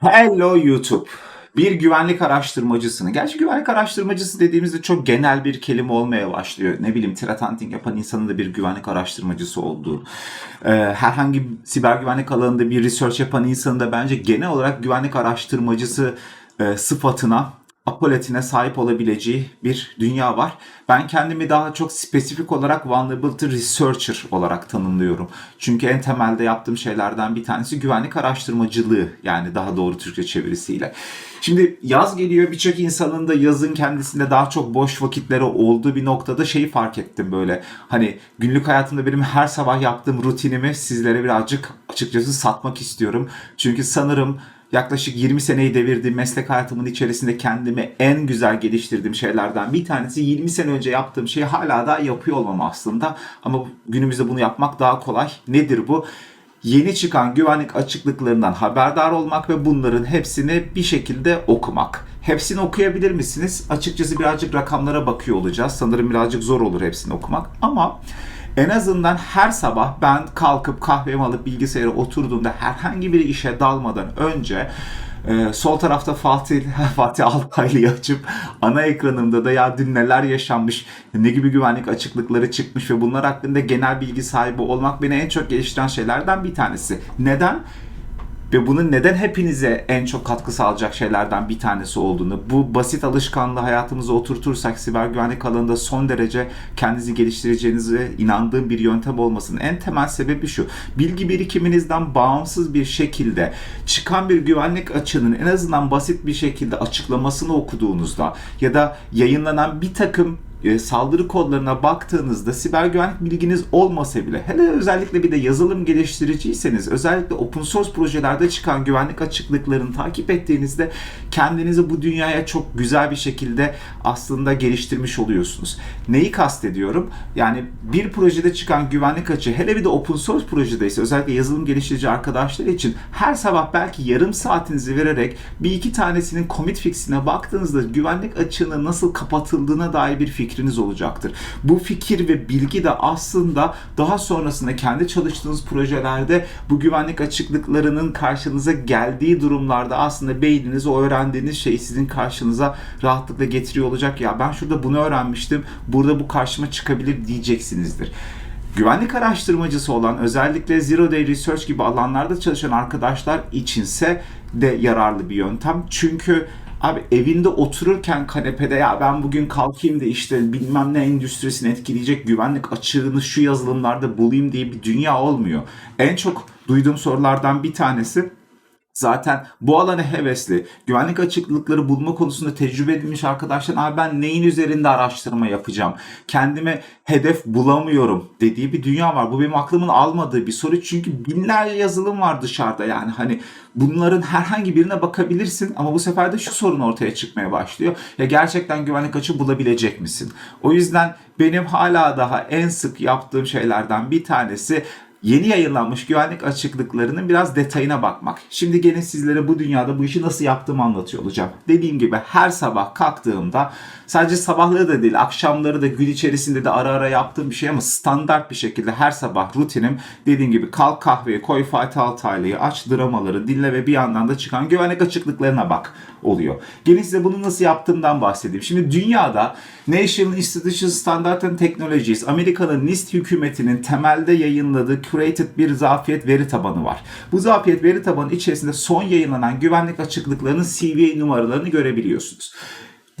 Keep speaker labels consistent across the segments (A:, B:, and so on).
A: Hello YouTube. Bir güvenlik araştırmacısını, gerçi güvenlik araştırmacısı dediğimizde çok genel bir kelime olmaya başlıyor. Ne bileyim threat hunting yapan insanın da bir güvenlik araştırmacısı olduğu. Ee, herhangi siber güvenlik alanında bir research yapan insanın da bence genel olarak güvenlik araştırmacısı e, sıfatına apoletine sahip olabileceği bir dünya var. Ben kendimi daha çok spesifik olarak vulnerability researcher olarak tanımlıyorum. Çünkü en temelde yaptığım şeylerden bir tanesi güvenlik araştırmacılığı yani daha doğru Türkçe çevirisiyle. Şimdi yaz geliyor birçok insanın da yazın kendisinde daha çok boş vakitleri olduğu bir noktada şeyi fark ettim böyle. Hani günlük hayatımda benim her sabah yaptığım rutinimi sizlere birazcık açıkçası satmak istiyorum. Çünkü sanırım yaklaşık 20 seneyi devirdiğim meslek hayatımın içerisinde kendimi en güzel geliştirdiğim şeylerden bir tanesi 20 sene önce yaptığım şeyi hala da yapıyor olmam aslında. Ama günümüzde bunu yapmak daha kolay. Nedir bu? Yeni çıkan güvenlik açıklıklarından haberdar olmak ve bunların hepsini bir şekilde okumak. Hepsini okuyabilir misiniz? Açıkçası birazcık rakamlara bakıyor olacağız. Sanırım birazcık zor olur hepsini okumak. Ama en azından her sabah ben kalkıp kahvemi alıp bilgisayara oturduğumda herhangi bir işe dalmadan önce e, sol tarafta Fatih Fatih Altaylı'yı açıp ana ekranımda da ya dün neler yaşanmış, ne gibi güvenlik açıklıkları çıkmış ve bunlar hakkında genel bilgi sahibi olmak beni en çok geliştiren şeylerden bir tanesi. Neden? Ve bunun neden hepinize en çok katkı sağlayacak şeylerden bir tanesi olduğunu, bu basit alışkanlığı hayatımıza oturtursak siber güvenlik alanında son derece kendinizi geliştireceğinize inandığım bir yöntem olmasının en temel sebebi şu. Bilgi birikiminizden bağımsız bir şekilde çıkan bir güvenlik açığının en azından basit bir şekilde açıklamasını okuduğunuzda ya da yayınlanan bir takım e, saldırı kodlarına baktığınızda siber güvenlik bilginiz olmasa bile hele özellikle bir de yazılım geliştiriciyseniz özellikle open source projelerde çıkan güvenlik açıklıklarını takip ettiğinizde kendinizi bu dünyaya çok güzel bir şekilde aslında geliştirmiş oluyorsunuz. Neyi kastediyorum? Yani bir projede çıkan güvenlik açığı hele bir de open source projedeyse özellikle yazılım geliştirici arkadaşlar için her sabah belki yarım saatinizi vererek bir iki tanesinin commit fix'ine baktığınızda güvenlik açığının nasıl kapatıldığına dair bir fikir fikriniz olacaktır. Bu fikir ve bilgi de aslında daha sonrasında kendi çalıştığınız projelerde bu güvenlik açıklıklarının karşınıza geldiği durumlarda aslında beyniniz o öğrendiğiniz şeyi sizin karşınıza rahatlıkla getiriyor olacak. Ya ben şurada bunu öğrenmiştim, burada bu karşıma çıkabilir diyeceksinizdir. Güvenlik araştırmacısı olan özellikle Zero Day Research gibi alanlarda çalışan arkadaşlar içinse de yararlı bir yöntem. Çünkü Abi evinde otururken kanepede ya ben bugün kalkayım da işte bilmem ne endüstrisini etkileyecek güvenlik açığını şu yazılımlarda bulayım diye bir dünya olmuyor. En çok duyduğum sorulardan bir tanesi Zaten bu alana hevesli, güvenlik açıklıkları bulma konusunda tecrübe edilmiş arkadaşlar abi ben neyin üzerinde araştırma yapacağım? Kendime hedef bulamıyorum dediği bir dünya var. Bu benim aklımın almadığı bir soru çünkü binlerce yazılım var dışarıda yani hani bunların herhangi birine bakabilirsin ama bu sefer de şu sorun ortaya çıkmaya başlıyor. Ya gerçekten güvenlik açığı bulabilecek misin? O yüzden benim hala daha en sık yaptığım şeylerden bir tanesi yeni yayınlanmış güvenlik açıklıklarının biraz detayına bakmak. Şimdi gene sizlere bu dünyada bu işi nasıl yaptığımı anlatıyor olacağım. Dediğim gibi her sabah kalktığımda sadece sabahları da değil akşamları da gün içerisinde de ara ara yaptığım bir şey ama standart bir şekilde her sabah rutinim dediğim gibi kalk kahveyi koy Fatih Altaylı'yı aç dramaları dinle ve bir yandan da çıkan güvenlik açıklıklarına bak oluyor. Gelin size bunu nasıl yaptığımdan bahsedeyim. Şimdi dünyada National Institute of Standard and Technologies, Amerika'nın NIST hükümetinin temelde yayınladığı curated bir zafiyet veri tabanı var. Bu zafiyet veri tabanı içerisinde son yayınlanan güvenlik açıklıklarının CVA numaralarını görebiliyorsunuz.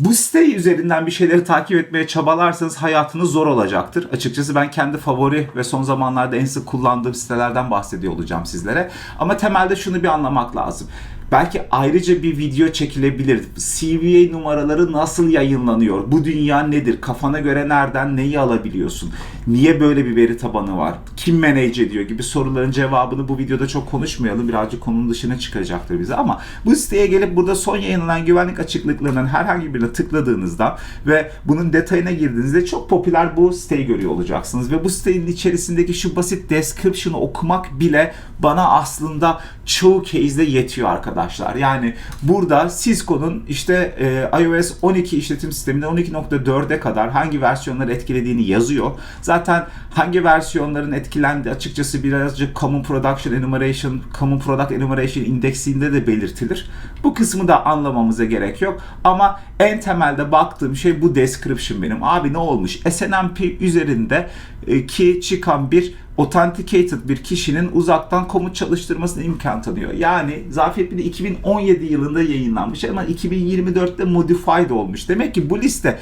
A: Bu site üzerinden bir şeyleri takip etmeye çabalarsanız hayatınız zor olacaktır. Açıkçası ben kendi favori ve son zamanlarda en sık kullandığım sitelerden bahsediyor olacağım sizlere. Ama temelde şunu bir anlamak lazım. Belki ayrıca bir video çekilebilir. CVA numaraları nasıl yayınlanıyor? Bu dünya nedir? Kafana göre nereden neyi alabiliyorsun? Niye böyle bir veri tabanı var? Kim manage ediyor gibi soruların cevabını bu videoda çok konuşmayalım. Birazcık konunun dışına çıkacaktır bize ama bu siteye gelip burada son yayınlanan güvenlik açıklıklarının herhangi birine tıkladığınızda ve bunun detayına girdiğinizde çok popüler bu siteyi görüyor olacaksınız ve bu sitenin içerisindeki şu basit description'ı okumak bile bana aslında çoğu case'de yetiyor arkadaşlar arkadaşlar. Yani burada Cisco'nun işte e, iOS 12 işletim sisteminde 12.4'e kadar hangi versiyonları etkilediğini yazıyor. Zaten hangi versiyonların etkilendi açıkçası birazcık Common Production Enumeration, Common Product Enumeration indeksinde de belirtilir. Bu kısmı da anlamamıza gerek yok. Ama en temelde baktığım şey bu description benim. Abi ne olmuş? SNMP üzerinde e, ki çıkan bir authenticated bir kişinin uzaktan komut çalıştırmasına imkan tanıyor. Yani Zafiyet de 2017 yılında yayınlanmış ama 2024'te modified olmuş. Demek ki bu liste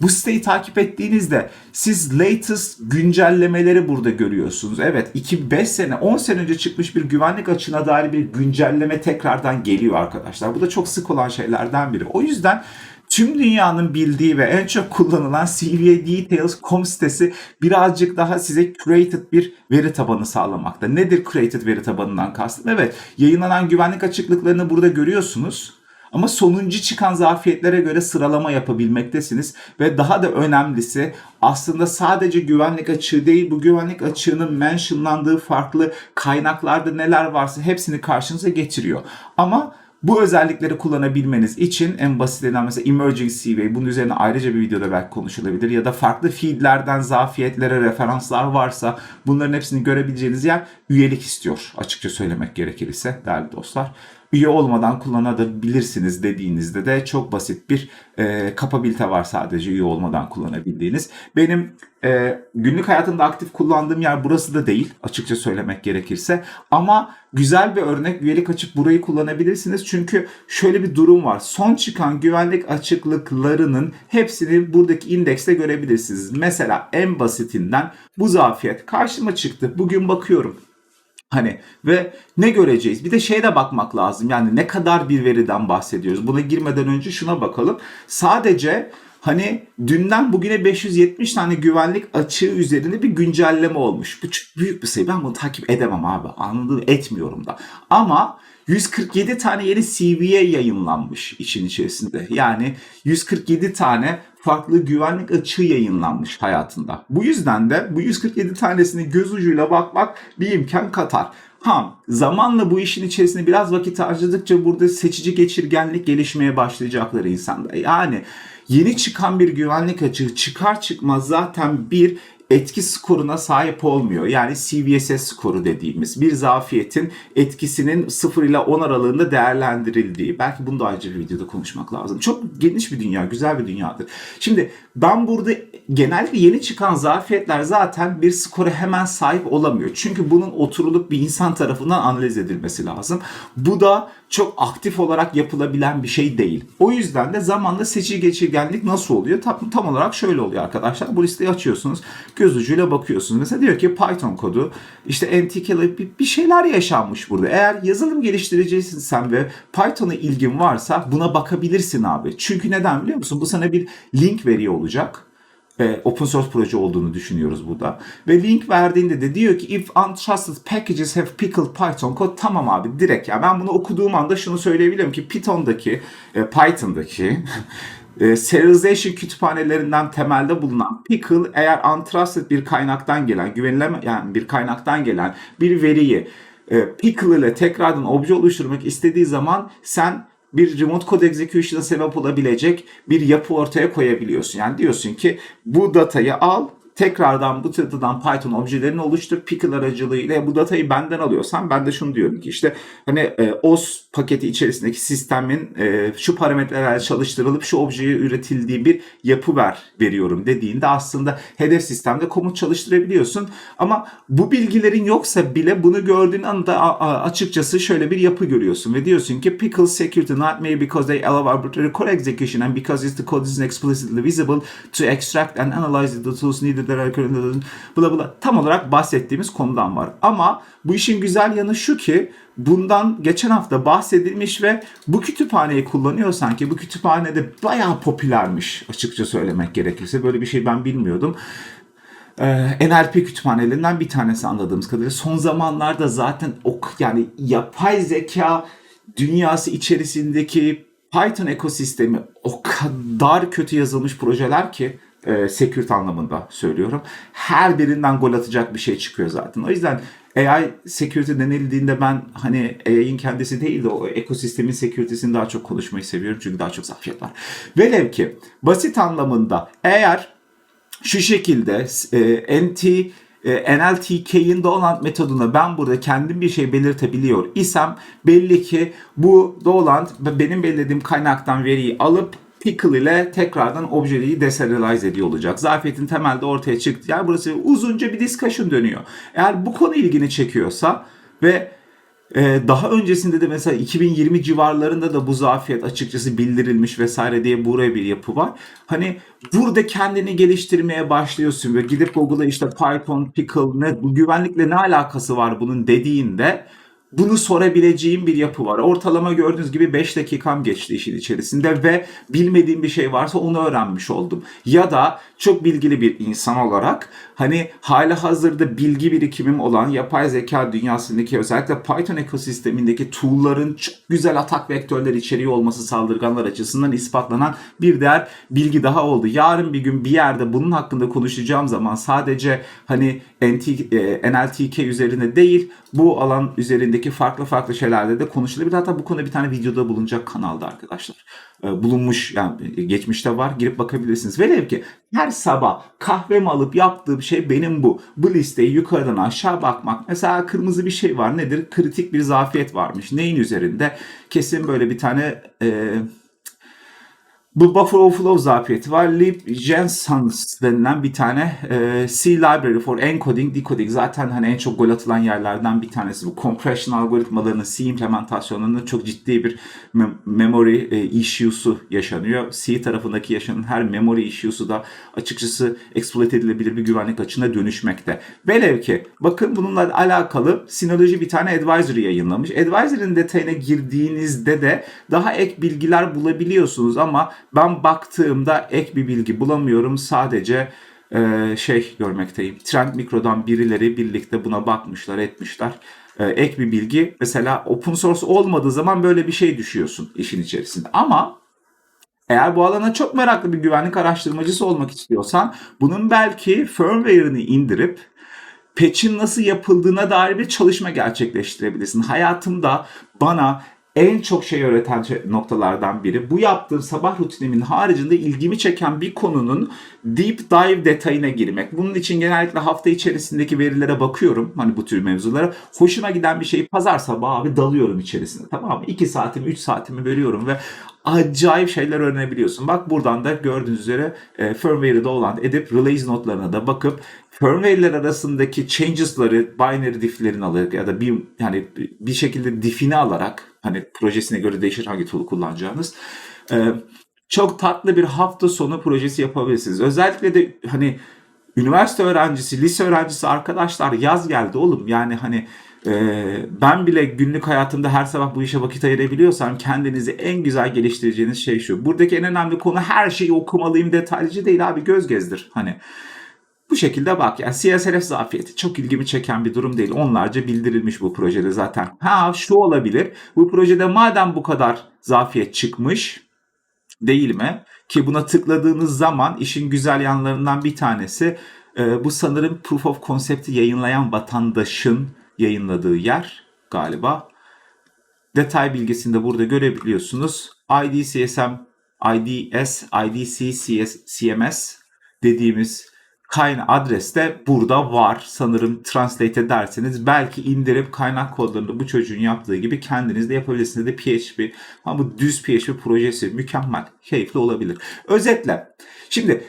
A: bu siteyi takip ettiğinizde siz latest güncellemeleri burada görüyorsunuz. Evet 2-5 sene 10 sene önce çıkmış bir güvenlik açığına dair bir güncelleme tekrardan geliyor arkadaşlar. Bu da çok sık olan şeylerden biri. O yüzden tüm dünyanın bildiği ve en çok kullanılan CVA Details.com sitesi birazcık daha size curated bir veri tabanı sağlamakta. Nedir curated veri tabanından kastım? Evet yayınlanan güvenlik açıklıklarını burada görüyorsunuz. Ama sonuncu çıkan zafiyetlere göre sıralama yapabilmektesiniz ve daha da önemlisi aslında sadece güvenlik açığı değil bu güvenlik açığının mentionlandığı farklı kaynaklarda neler varsa hepsini karşınıza getiriyor. Ama bu özellikleri kullanabilmeniz için en basitinden mesela Emerging CVA bunun üzerine ayrıca bir videoda belki konuşulabilir ya da farklı feedlerden zafiyetlere referanslar varsa bunların hepsini görebileceğiniz yer üyelik istiyor açıkça söylemek gerekirse değerli dostlar üye olmadan kullanabilirsiniz dediğinizde de çok basit bir e, kapabilite var sadece üye olmadan kullanabildiğiniz. Benim e, günlük hayatımda aktif kullandığım yer burası da değil açıkça söylemek gerekirse. Ama güzel bir örnek üyelik açıp burayı kullanabilirsiniz. Çünkü şöyle bir durum var. Son çıkan güvenlik açıklıklarının hepsini buradaki indekste görebilirsiniz. Mesela en basitinden bu zafiyet karşıma çıktı. Bugün bakıyorum. Hani ve ne göreceğiz? Bir de şeye de bakmak lazım. Yani ne kadar bir veriden bahsediyoruz? Buna girmeden önce şuna bakalım. Sadece hani dünden bugüne 570 tane güvenlik açığı üzerinde bir güncelleme olmuş. Bu çok büyük bir sayı. Ben bunu takip edemem abi. Anladım etmiyorum da. Ama 147 tane yeni CV'ye yayınlanmış işin içerisinde. Yani 147 tane farklı güvenlik açığı yayınlanmış hayatında. Bu yüzden de bu 147 tanesini göz ucuyla bakmak bir imkan katar. Ha, zamanla bu işin içerisinde biraz vakit harcadıkça burada seçici geçirgenlik gelişmeye başlayacaklar insanda. Yani yeni çıkan bir güvenlik açığı çıkar çıkmaz zaten bir etki skoruna sahip olmuyor. Yani CVSS skoru dediğimiz bir zafiyetin etkisinin 0 ile 10 aralığında değerlendirildiği. Belki bunu da ayrıca bir videoda konuşmak lazım. Çok geniş bir dünya, güzel bir dünyadır. Şimdi ben burada genellikle yeni çıkan zafiyetler zaten bir skora hemen sahip olamıyor. Çünkü bunun oturulup bir insan tarafından analiz edilmesi lazım. Bu da çok aktif olarak yapılabilen bir şey değil. O yüzden de zamanla seçici geçirgenlik nasıl oluyor? Tam, tam olarak şöyle oluyor arkadaşlar. Bu listeyi açıyorsunuz. Göz ucuyla bakıyorsunuz. Mesela diyor ki Python kodu işte NTK'lı bir, bir şeyler yaşanmış burada. Eğer yazılım geliştiricisin ve Python'a ilgin varsa buna bakabilirsin abi. Çünkü neden biliyor musun? Bu sana bir link veriyor olacak e, open source proje olduğunu düşünüyoruz burada. Ve link verdiğinde de diyor ki if untrusted packages have pickled Python code tamam abi direkt ya ben bunu okuduğum anda şunu söyleyebilirim ki Python'daki e, Python'daki e, serialization kütüphanelerinden temelde bulunan pickle eğer untrusted bir kaynaktan gelen güvenilemeyen yani bir kaynaktan gelen bir veriyi e, pickle ile tekrardan obje oluşturmak istediği zaman sen bir remote code execution'a sebep olabilecek bir yapı ortaya koyabiliyorsun. Yani diyorsun ki bu datayı al tekrardan bu datadan Python objelerini oluştur pickle aracılığıyla bu datayı benden alıyorsan ben de şunu diyorum ki işte hani e, OS paketi içerisindeki sistemin e, şu parametrelerle çalıştırılıp şu objeye üretildiği bir yapı ver veriyorum dediğinde aslında hedef sistemde komut çalıştırabiliyorsun. Ama bu bilgilerin yoksa bile bunu gördüğün anda açıkçası şöyle bir yapı görüyorsun ve diyorsun ki pickle security not made because they allow arbitrary code execution and because the code isn't explicitly visible to extract and analyze the tools needed bla bla tam olarak bahsettiğimiz konudan var. Ama bu işin güzel yanı şu ki bundan geçen hafta bahsedilmiş ve bu kütüphaneyi kullanıyorsan ki bu kütüphanede bayağı popülermiş açıkça söylemek gerekirse. Böyle bir şey ben bilmiyordum. Ee, NLP kütüphanelerinden bir tanesi anladığımız kadarıyla. Son zamanlarda zaten o yani yapay zeka dünyası içerisindeki Python ekosistemi o kadar kötü yazılmış projeler ki e, security anlamında söylüyorum. Her birinden gol atacak bir şey çıkıyor zaten. O yüzden AI security denildiğinde ben hani AI'nin kendisi değil de o ekosistemin security'sini daha çok konuşmayı seviyorum çünkü daha çok zafiyet var. Velev ki basit anlamında eğer şu şekilde e, NT e, NLTK'in Doland metoduna ben burada kendim bir şey belirtebiliyor isem belli ki bu Doland benim belirlediğim kaynaktan veriyi alıp Pickle ile tekrardan objeyi deserialize ediyor olacak. Zafiyetin temelde ortaya çıktı. Yani burası uzunca bir discussion dönüyor. Eğer bu konu ilgini çekiyorsa ve ee, daha öncesinde de mesela 2020 civarlarında da bu zafiyet açıkçası bildirilmiş vesaire diye buraya bir yapı var. Hani burada kendini geliştirmeye başlıyorsun ve gidip Google'a işte Python, Pickle ne, güvenlikle ne alakası var bunun dediğinde bunu sorabileceğim bir yapı var. Ortalama gördüğünüz gibi 5 dakikam geçti işin içerisinde ve bilmediğim bir şey varsa onu öğrenmiş oldum. Ya da çok bilgili bir insan olarak hani hala hazırda bilgi birikimim olan yapay zeka dünyasındaki özellikle Python ekosistemindeki tool'ların çok güzel atak vektörleri içeriği olması saldırganlar açısından ispatlanan bir değer bilgi daha oldu. Yarın bir gün bir yerde bunun hakkında konuşacağım zaman sadece hani NT, e, NLTK üzerine değil bu alan üzerindeki farklı farklı şeylerde de konuşulabilir. Hatta bu konuda bir tane videoda bulunacak kanalda arkadaşlar. E, bulunmuş yani geçmişte var girip bakabilirsiniz. Velev ki her sabah kahvemi alıp yaptığım şey benim bu. Bu listeyi yukarıdan aşağı bakmak. Mesela kırmızı bir şey var nedir? Kritik bir zafiyet varmış. Neyin üzerinde? Kesin böyle bir tane... E, bu buffer overflow zafiyeti var. Lib Jensons denilen bir tane e, C library for encoding, decoding. Zaten hani en çok gol atılan yerlerden bir tanesi. Bu compression algoritmalarının C implementasyonlarında çok ciddi bir mem- memory e, issue'su yaşanıyor. C tarafındaki yaşanan her memory issue'su da açıkçası exploit edilebilir bir güvenlik açığına dönüşmekte. Velev ki bakın bununla alakalı Synology bir tane advisory yayınlamış. Advisory'nin detayına girdiğinizde de daha ek bilgiler bulabiliyorsunuz ama ben baktığımda ek bir bilgi bulamıyorum. Sadece e, şey görmekteyim. Trend Mikro'dan birileri birlikte buna bakmışlar, etmişler. E, ek bir bilgi. Mesela open source olmadığı zaman böyle bir şey düşüyorsun işin içerisinde. Ama eğer bu alana çok meraklı bir güvenlik araştırmacısı olmak istiyorsan bunun belki firmware'ını indirip patch'in nasıl yapıldığına dair bir çalışma gerçekleştirebilirsin. Hayatımda bana en çok şey öğreten şey- noktalardan biri. Bu yaptığım sabah rutinimin haricinde ilgimi çeken bir konunun deep dive detayına girmek. Bunun için genellikle hafta içerisindeki verilere bakıyorum. Hani bu tür mevzulara. Hoşuma giden bir şeyi pazar sabahı abi dalıyorum içerisinde. Tamam mı? 2 saatimi 3 saatimi veriyorum ve acayip şeyler öğrenebiliyorsun. Bak buradan da gördüğünüz üzere e, firmware'da olan edip release notlarına da bakıp firmware'ler arasındaki changes'ları binary diff'lerini alarak ya da bir yani bir şekilde diff'ini alarak hani projesine göre değişir hangi tool'u kullanacağınız e, çok tatlı bir hafta sonu projesi yapabilirsiniz. Özellikle de hani üniversite öğrencisi, lise öğrencisi arkadaşlar yaz geldi oğlum. Yani hani e, ben bile günlük hayatımda her sabah bu işe vakit ayırabiliyorsam kendinizi en güzel geliştireceğiniz şey şu. Buradaki en önemli konu her şeyi okumalıyım detaylıcı değil abi göz gezdir. Hani bu şekilde bak yani CSRF zafiyeti çok ilgimi çeken bir durum değil. Onlarca bildirilmiş bu projede zaten. Ha şu olabilir. Bu projede madem bu kadar zafiyet çıkmış değil mi? Ki buna tıkladığınız zaman işin güzel yanlarından bir tanesi e, bu sanırım Proof of Concept'i yayınlayan vatandaşın yayınladığı yer galiba. Detay bilgisini de burada görebiliyorsunuz. IDCSM, IDS, IDC, CS, CMS dediğimiz kaynak adres de burada var. Sanırım translate ederseniz belki indirip kaynak kodlarını bu çocuğun yaptığı gibi kendiniz de yapabilirsiniz. De PHP ama bu düz PHP projesi mükemmel, keyifli olabilir. Özetle şimdi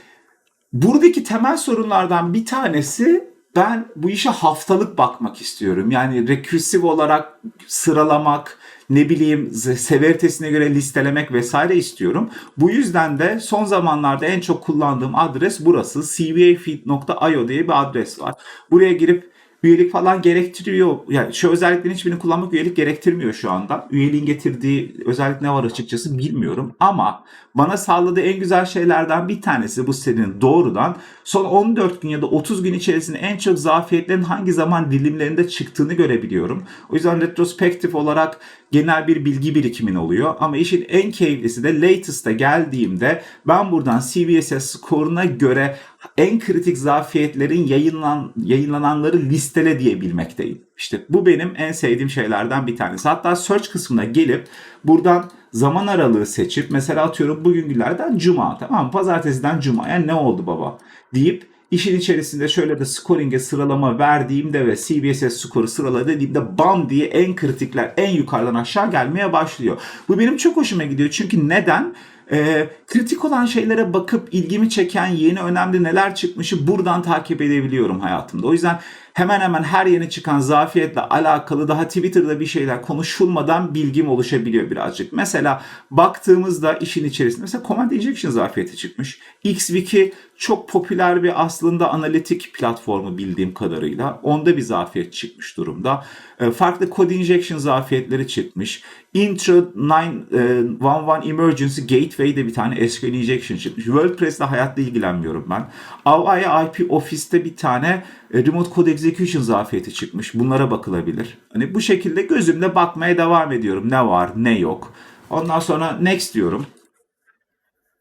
A: buradaki temel sorunlardan bir tanesi ben bu işe haftalık bakmak istiyorum. Yani rekürsif olarak sıralamak, ne bileyim severitesine göre listelemek vesaire istiyorum. Bu yüzden de son zamanlarda en çok kullandığım adres burası. cvafeed.io diye bir adres var. Buraya girip üyelik falan gerektiriyor. Yani şu özelliklerin hiçbirini kullanmak üyelik gerektirmiyor şu anda. Üyeliğin getirdiği özellik ne var açıkçası bilmiyorum. Ama bana sağladığı en güzel şeylerden bir tanesi bu sitenin doğrudan son 14 gün ya da 30 gün içerisinde en çok zafiyetlerin hangi zaman dilimlerinde çıktığını görebiliyorum. O yüzden retrospektif olarak genel bir bilgi birikimin oluyor. Ama işin en keyiflisi de latest'a geldiğimde ben buradan CVSS skoruna göre en kritik zafiyetlerin yayınlan, yayınlananları listele diyebilmekteyim. İşte bu benim en sevdiğim şeylerden bir tanesi. Hatta search kısmına gelip buradan zaman aralığı seçip mesela atıyorum bugün günlerden cuma tamam mı? Pazartesiden cuma yani ne oldu baba deyip işin içerisinde şöyle de scoring'e sıralama verdiğimde ve CBSS skoru sırala dediğimde bam diye en kritikler en yukarıdan aşağı gelmeye başlıyor. Bu benim çok hoşuma gidiyor. Çünkü neden? Ee, kritik olan şeylere bakıp ilgimi çeken yeni önemli neler çıkmışı buradan takip edebiliyorum hayatımda. O yüzden hemen hemen her yeni çıkan zafiyetle alakalı daha Twitter'da bir şeyler konuşulmadan bilgim oluşabiliyor birazcık. Mesela baktığımızda işin içerisinde mesela Command Injection zafiyeti çıkmış. XWiki çok popüler bir aslında analitik platformu bildiğim kadarıyla. Onda bir zafiyet çıkmış durumda. E, Farklı code injection zafiyetleri çıkmış. Intro 911 Emergency Gateway'de bir tane SQL injection çıkmış. WordPress'le hayatta ilgilenmiyorum ben. Avaya IP Office'te bir tane e, Remote Code Execution zafiyeti çıkmış. Bunlara bakılabilir. Hani bu şekilde gözümle bakmaya devam ediyorum. Ne var, ne yok. Ondan sonra next diyorum.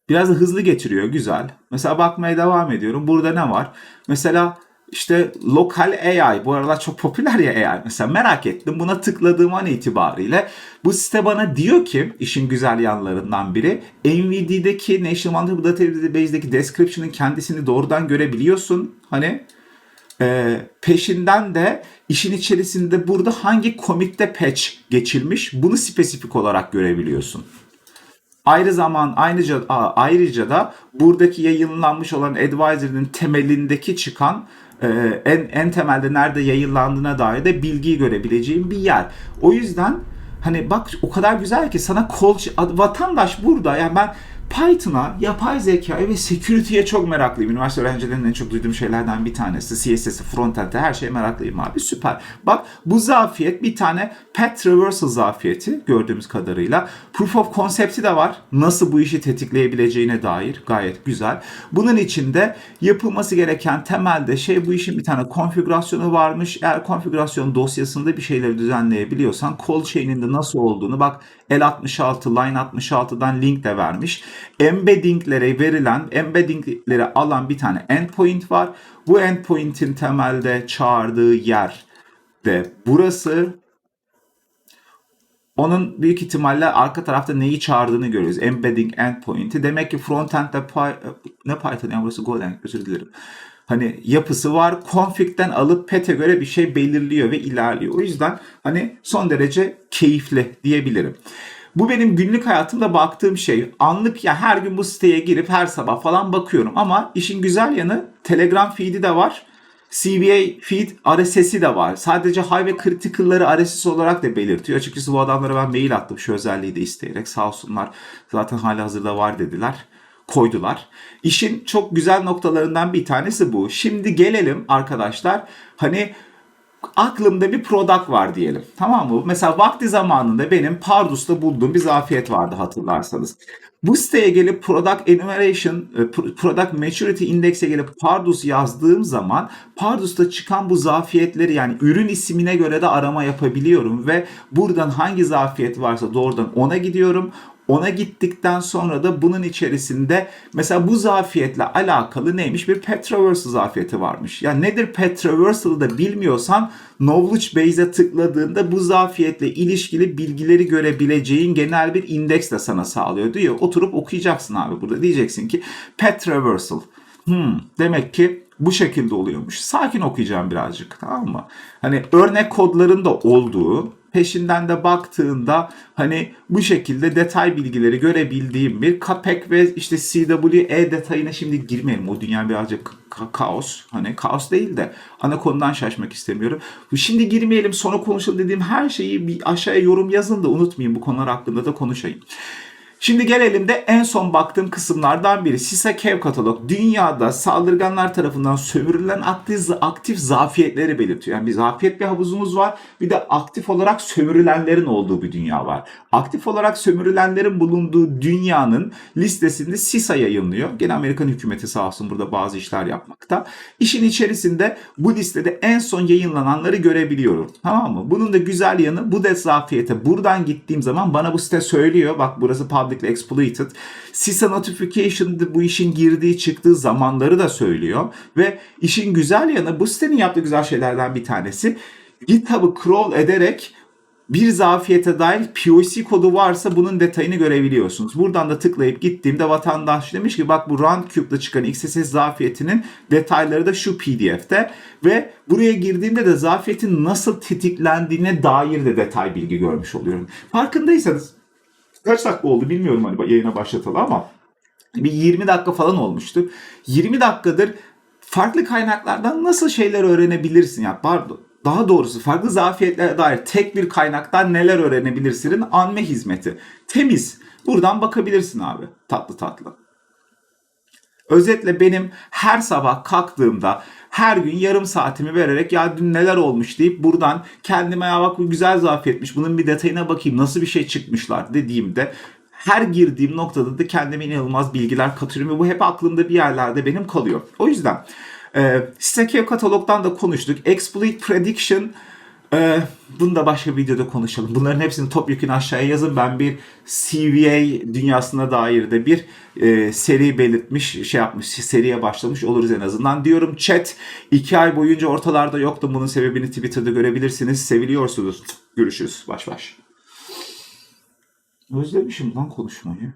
A: Biraz da hızlı getiriyor. Güzel. Mesela bakmaya devam ediyorum. Burada ne var? Mesela işte lokal AI. Bu aralar çok popüler ya AI. Mesela merak ettim. Buna tıkladığım an itibariyle bu site bana diyor ki işin güzel yanlarından biri NVIDIA'deki National One Database'deki description'ın kendisini doğrudan görebiliyorsun. Hani e, peşinden de işin içerisinde burada hangi commit'te patch geçilmiş bunu spesifik olarak görebiliyorsun. Ayrı zaman ayrıca ayrıca da buradaki yayınlanmış olan advisory'nin temelindeki çıkan e, en en temelde nerede yayınlandığına dair de bilgiyi görebileceğim bir yer. O yüzden hani bak o kadar güzel ki sana kol vatandaş burada yani ben Python'a, yapay zekaya ve security'ye çok meraklıyım. Üniversite öğrencilerinin en çok duyduğum şeylerden bir tanesi. CSS'i, frontend'e her şeye meraklıyım abi. Süper. Bak bu zafiyet bir tane path traversal zafiyeti gördüğümüz kadarıyla. Proof of concept'i de var. Nasıl bu işi tetikleyebileceğine dair gayet güzel. Bunun içinde yapılması gereken temelde şey bu işin bir tane konfigürasyonu varmış. Eğer konfigürasyon dosyasında bir şeyleri düzenleyebiliyorsan call chain'in de nasıl olduğunu bak L66, Line 66'dan link de vermiş. Embeddinglere verilen, embeddinglere alan bir tane endpoint var. Bu endpoint'in temelde çağırdığı yer de burası. Onun büyük ihtimalle arka tarafta neyi çağırdığını görüyoruz. Embedding endpoint'i. Demek ki frontend'de Py- ne Python yani burası Golang özür dilerim. Hani yapısı var. Config'den alıp pet'e göre bir şey belirliyor ve ilerliyor. O yüzden hani son derece keyifli diyebilirim. Bu benim günlük hayatımda baktığım şey. Anlık ya her gün bu siteye girip her sabah falan bakıyorum. Ama işin güzel yanı Telegram feed'i de var. CBA feed RSS'i de var. Sadece high ve critical'ları RSS olarak da belirtiyor. Açıkçası bu adamlara ben mail attım şu özelliği de isteyerek. Sağ olsunlar zaten hala hazırda var dediler koydular. İşin çok güzel noktalarından bir tanesi bu. Şimdi gelelim arkadaşlar. Hani aklımda bir product var diyelim. Tamam mı? Mesela vakti zamanında benim Pardus'ta bulduğum bir zafiyet vardı hatırlarsanız. Bu siteye gelip Product Enumeration, e, Product Maturity Index'e gelip Pardus yazdığım zaman Pardus'ta çıkan bu zafiyetleri yani ürün ismine göre de arama yapabiliyorum ve buradan hangi zafiyet varsa doğrudan ona gidiyorum. Ona gittikten sonra da bunun içerisinde mesela bu zafiyetle alakalı neymiş? Bir pet traversal zafiyeti varmış. Ya nedir pet traversal'ı da bilmiyorsan knowledge base'e tıkladığında bu zafiyetle ilişkili bilgileri görebileceğin genel bir indeks de sana sağlıyor diyor. Oturup okuyacaksın abi burada. Diyeceksin ki pet traversal. Hmm, demek ki bu şekilde oluyormuş. Sakin okuyacağım birazcık tamam mı? Hani örnek kodların da olduğu peşinden de baktığında hani bu şekilde detay bilgileri görebildiğim bir CAPEC ve işte CWE detayına şimdi girmeyelim. O dünya birazcık ka- kaos. Hani kaos değil de ana konudan şaşmak istemiyorum. Şimdi girmeyelim sonra konuşalım dediğim her şeyi bir aşağıya yorum yazın da unutmayın bu konular hakkında da konuşayım. Şimdi gelelim de en son baktığım kısımlardan biri. SISA Kev katalog. Dünyada saldırganlar tarafından sömürülen aktif, aktif zafiyetleri belirtiyor. Yani bir zafiyet bir havuzumuz var. Bir de aktif olarak sömürülenlerin olduğu bir dünya var. Aktif olarak sömürülenlerin bulunduğu dünyanın listesinde SISA yayınlıyor. Gene Amerikan hükümeti sağ olsun burada bazı işler yapmakta. İşin içerisinde bu listede en son yayınlananları görebiliyorum. Tamam mı? Bunun da güzel yanı bu de zafiyete buradan gittiğim zaman bana bu site söylüyor. Bak burası public publicly exploited. CISA notification'da bu işin girdiği çıktığı zamanları da söylüyor. Ve işin güzel yanı bu sitenin yaptığı güzel şeylerden bir tanesi. GitHub'ı crawl ederek bir zafiyete dair POC kodu varsa bunun detayını görebiliyorsunuz. Buradan da tıklayıp gittiğimde vatandaş demiş ki bak bu RunCube'da çıkan XSS zafiyetinin detayları da şu PDF'te ve buraya girdiğimde de zafiyetin nasıl tetiklendiğine dair de detay bilgi görmüş oluyorum. Farkındaysanız kaç dakika oldu bilmiyorum hani yayına başlatalı ama bir 20 dakika falan olmuştu. 20 dakikadır farklı kaynaklardan nasıl şeyler öğrenebilirsin ya pardon daha doğrusu farklı zafiyetlere dair tek bir kaynaktan neler öğrenebilirsinin anme hizmeti. Temiz. Buradan bakabilirsin abi. Tatlı tatlı. Özetle benim her sabah kalktığımda her gün yarım saatimi vererek ya dün neler olmuş deyip buradan kendime ya bak bu güzel zafiyetmiş bunun bir detayına bakayım nasıl bir şey çıkmışlar dediğimde her girdiğim noktada da kendime inanılmaz bilgiler katıyorum ve bu hep aklımda bir yerlerde benim kalıyor. O yüzden e, Stack katalogdan da konuştuk. Exploit Prediction ee, bunu da başka bir videoda konuşalım. Bunların hepsini topyekun aşağıya yazın. Ben bir CVA dünyasına dair de bir e, seri belirtmiş, şey yapmış, seriye başlamış oluruz en azından. Diyorum chat iki ay boyunca ortalarda yoktum. Bunun sebebini Twitter'da görebilirsiniz. Seviliyorsunuz. Görüşürüz. Baş baş. Özlemişim lan konuşmayı.